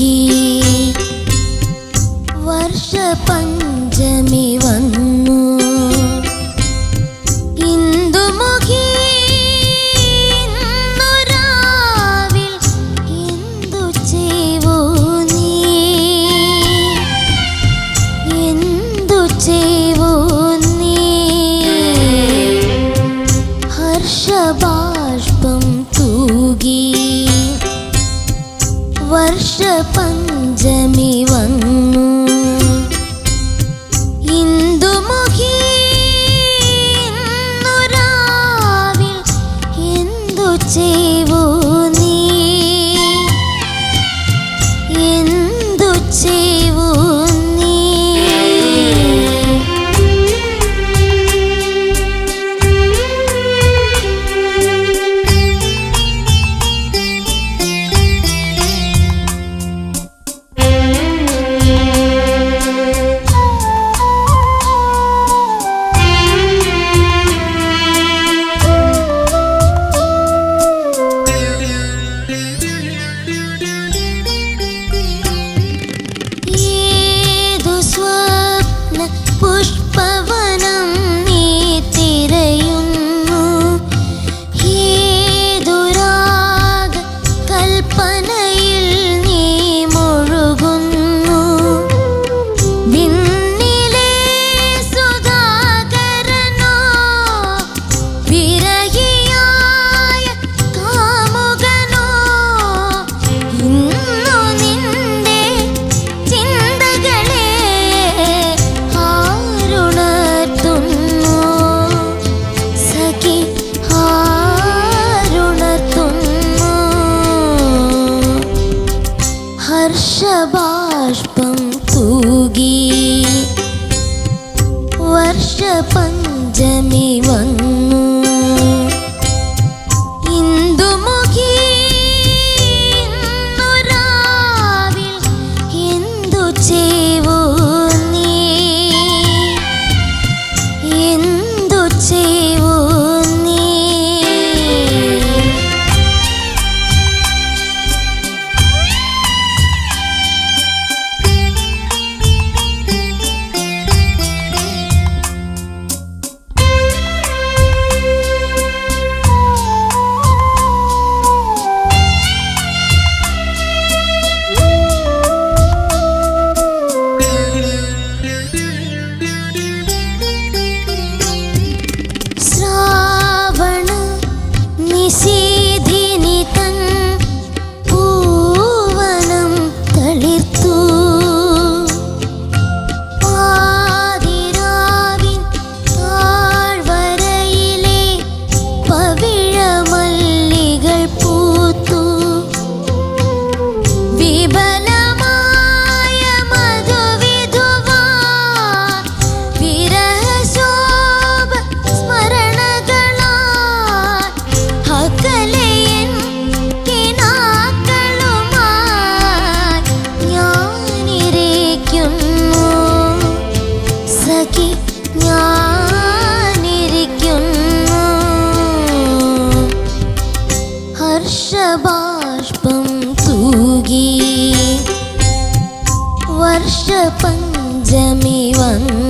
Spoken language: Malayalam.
aquí. പഞ്ചമി വന്നു. ഹർഷബാഷ്പം തൂകി. വർഷപഞ്ചമി വന്നു. ഹർഷബാഷ്പം തൂകി. വർഷപഞ്ചമി വന്നു.